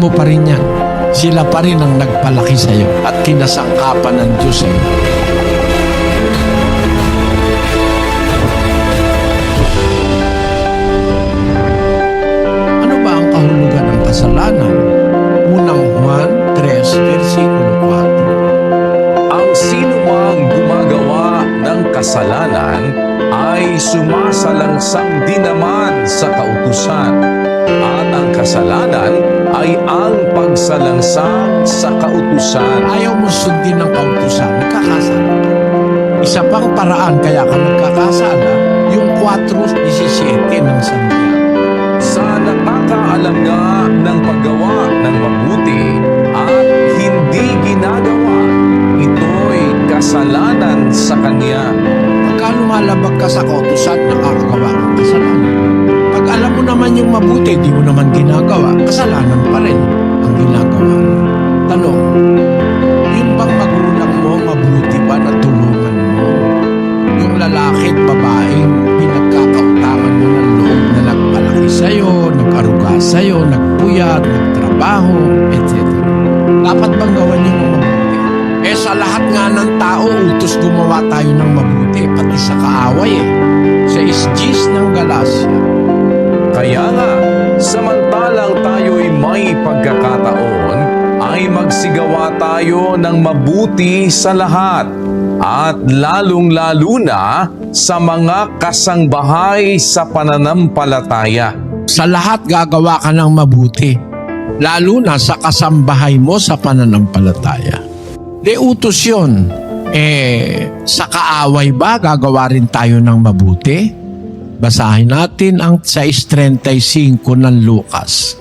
mo pa rin yan. Sila pa rin ang nagpalaki sa'yo at kinasangkapan ng Diyos sa'yo. Ano ba ang kahulugan ng kasalanan? Unang Juan 3, versikulo 4. Ang sinumang gumagawa ng kasalanan ay sumasalangsang din naman sa kautusan. At ang kasalanan ay ang pagsalangsang sa kautusan. Ayaw mo sundin ng kautusan, nagkakasala ka. Isa pang paraan kaya ka nagkakasala, yung 4.17 ng Santiago. Sa nakakaalam nga ng paggawa ng mabuti at hindi ginagawa, ito'y kasalanan sa Kanya. Pagka lumalabag ka sa kautusan, nakakagawa ng kasalanan. Naman yung mabuti, di mo naman ginagawa, kasalanan pa rin ang ginagawa mo. Tanong, yung bang magulang mo mabuti ba na tulungan mo? Yung lalaki at babaeng pinagkakautangan mo ng loob na nagpalaki sa'yo, nag-aruga sa'yo, nagpuyat, nagtrabaho, etc. Dapat bang gawan yung mabuti? Eh sa lahat nga ng tao, utos gumawa tayo ng mabuti, pati sa kaaway eh. Sa isgis ng Galacia, Kaya nga, samantalang tayo'y may pagkakataon, ay magsigawa tayo ng mabuti sa lahat at lalong-lalo na sa mga kasangbahay sa pananampalataya. sa lahat gagawa ka ng mabuti. Lalo na sa kasambahay mo sa pananampalataya. De utos yun. Eh, sa kaaway ba gagawa rin tayo ng mabuti? Basahin natin ang 6.35 ng Lucas.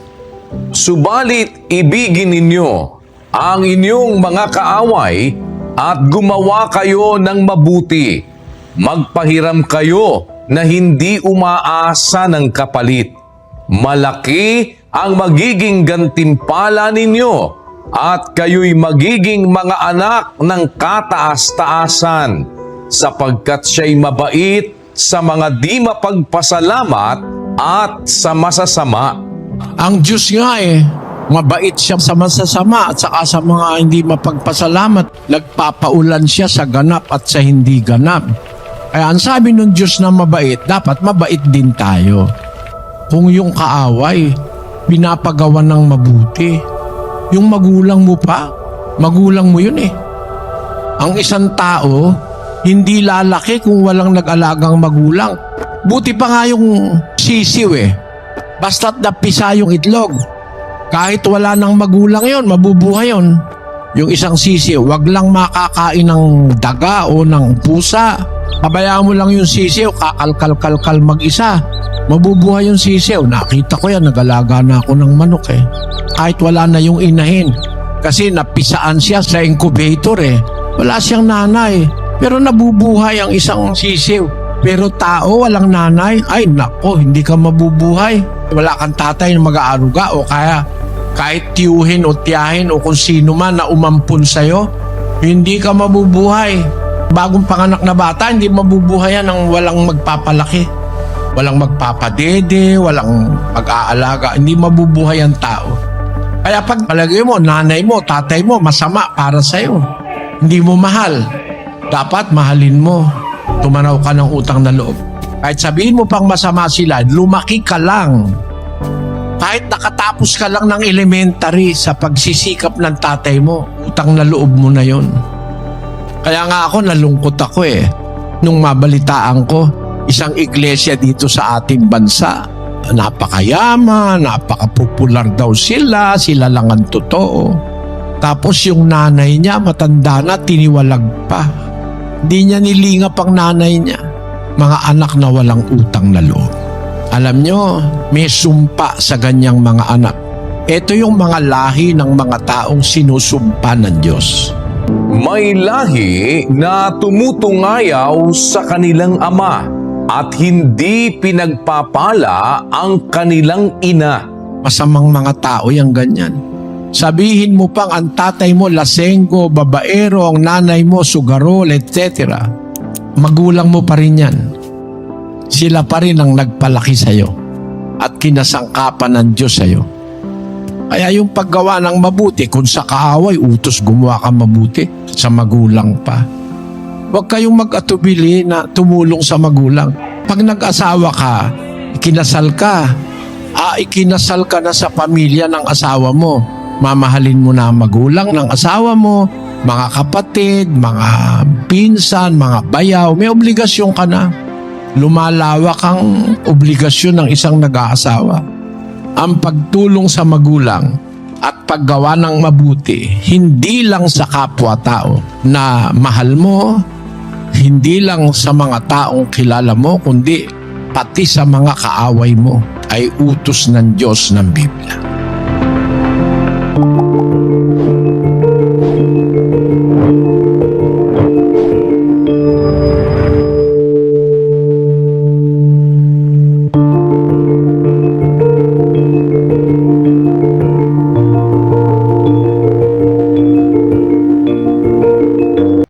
Subalit ibigin ninyo ang inyong mga kaaway at gumawa kayo ng mabuti. Magpahiram kayo na hindi umaasa ng kapalit. Malaki ang magiging gantimpala ninyo at kayo'y magiging mga anak ng kataas-taasan sapagkat siya'y mabait sa mga di mapagpasalamat at sa masasama. Ang Diyos nga eh, mabait siya sa masasama at saka sa mga hindi mapagpasalamat. Nagpapaulan siya sa ganap at sa hindi ganap. Kaya ang sabi ng Diyos na mabait, dapat mabait din tayo. Kung yung kaaway, pinapagawa ng mabuti. Yung magulang mo pa, magulang mo yun eh. Ang isang tao, hindi lalaki kung walang nag-alagang magulang. Buti pa nga yung sisiw eh. Basta't napisa yung itlog. Kahit wala nang magulang yon, mabubuhay yon. Yung isang sisiw, wag lang makakain ng daga o ng pusa. Pabayaan mo lang yung sisiw, kakalkal-kalkal mag-isa. Mabubuhay yung sisiw. Nakita ko yan, nagalaga na ako ng manok eh. Kahit wala na yung inahin. Kasi napisaan siya sa incubator eh. Wala siyang nanay. Pero nabubuhay ang isang sisiw. Pero tao, walang nanay, ay nako, hindi ka mabubuhay. Wala kang tatay na mag-aaruga o kaya kahit tiyuhin o tiyahin o kung sino man na umampun sa'yo, hindi ka mabubuhay. Bagong panganak na bata, hindi mabubuhay yan ng walang magpapalaki. Walang magpapadede, walang mag-aalaga, hindi mabubuhay ang tao. Kaya pag palagay mo, nanay mo, tatay mo, masama para sa'yo. Hindi mo mahal. Dapat mahalin mo. Tumanaw ka ng utang na loob. Kahit sabihin mo pang masama sila, lumaki ka lang. Kahit nakatapos ka lang ng elementary sa pagsisikap ng tatay mo, utang na loob mo na yon. Kaya nga ako nalungkot ako eh. Nung mabalitaan ko, isang iglesia dito sa ating bansa, napakayaman, napakapopular daw sila, sila lang ang totoo. Tapos yung nanay niya, matanda na, tiniwalag pa. Di niya nilingap ang nanay niya. Mga anak na walang utang na loob. Alam nyo, may sumpa sa ganyang mga anak. Ito yung mga lahi ng mga taong sinusumpa ng Diyos. May lahi na tumutungayaw sa kanilang ama at hindi pinagpapala ang kanilang ina. Masamang mga tao yung ganyan. Sabihin mo pang ang tatay mo lasenggo, babaero, ang nanay mo sugarol, etc. Magulang mo pa rin yan. Sila pa rin ang nagpalaki sa'yo at kinasangkapan ng Diyos sa'yo. Kaya yung paggawa ng mabuti, kung sa kaaway, utos gumawa ka mabuti, sa magulang pa. Huwag kayong mag-atubili na tumulong sa magulang. Pag nag-asawa ka, ikinasal ka, ah, ikinasal ka na sa pamilya ng asawa mo. Mamahalin mo na ang magulang ng asawa mo, mga kapatid, mga pinsan, mga bayaw, may obligasyon ka na. Lumalawak ang obligasyon ng isang nag-aasawa ang pagtulong sa magulang at paggawa ng mabuti, hindi lang sa kapwa-tao na mahal mo, hindi lang sa mga taong kilala mo, kundi pati sa mga kaaway mo ay utos ng Diyos ng Biblia. thank you.